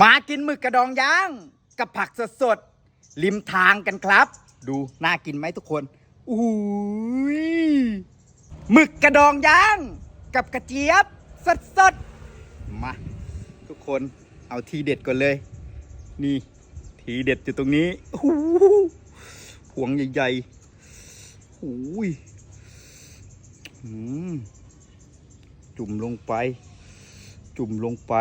มากินหมึกกระดองย่าง กับผักสดๆริมทางกันครับ ดูน่ากินไหมทุกคนอุ้ยหมึกกระดองย่าง กับกระเจี๊ยบสดๆมาทุกคนเอาทีเด็ดก่อนเลย นี่ ทีเด็ดอยู่ตรงนี้โอ้โหพวงใหญ่ๆโอ้ยอืมจุ่มลงไป จุ่มลงไป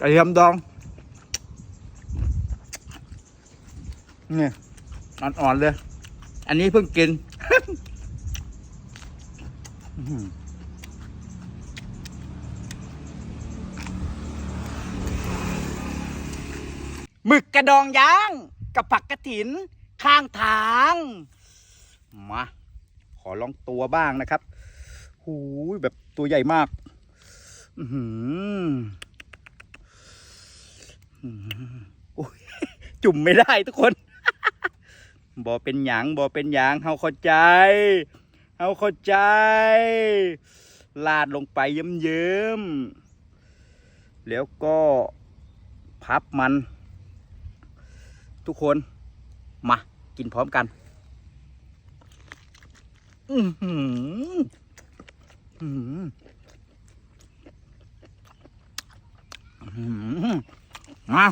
กระเทียมดองเนี่ยอ่อนๆเลย อันนี้เพิ่งกินอื้อหือหมึกกระดองย่าง กับผักกระถิน ข้างทาง มา ขอลองตัวบ้างนะครับ หูยแบบตัวใหญ่มาก อื้อหืออื้อหือโอ้ย จุ่มไม่ได้ทุกคนบอเป็นหยังบอเป็นหยังเฮาเข้าใจเฮาเข้าใจ ลาดลงไปเยิ้มๆแล้วก็พับมัน ทุกคนมากินพร้อมกันอือหืออื้อหืออื้อหือมา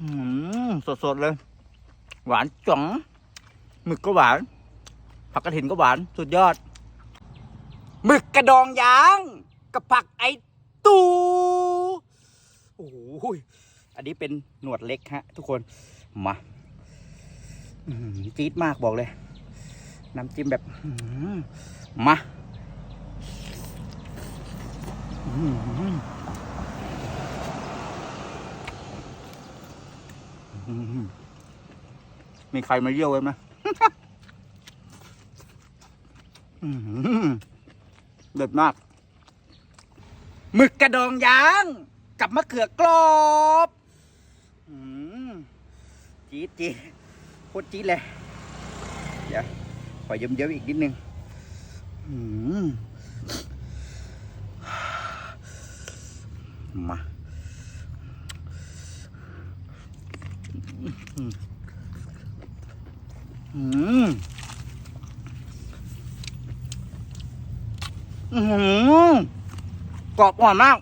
อืมสดๆเลย หวานจ๋องหมึกก็หวาน ผักกระถินก็หวาน สุดยอดหมึกกระดองยางกับผักไอตูโอ้โหอันนี้เป็นหนวดเล็กฮะ ทุกคน มาจี๊ดมากบอกเลย น้ำจิ้มแบบมาอื้อหืออื้อหือ มีใครมาเยี่ยวไว้ไหมเด็ดมากหมึกกระดองยาง กับมะเขือกรอบจี๊ดจี๊ดโคตรจี๊ดเลย เดี๋ยว ขอเยิ้มๆอีกนิดนึง มาอืมอืมกรอบอ่อนมาก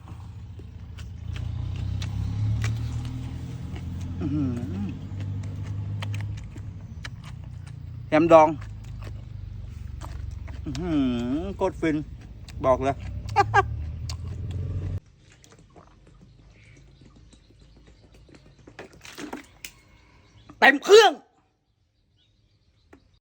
แฮมดองอื้อหือโคตรฟิน บอกเลย เต็มเครื่อง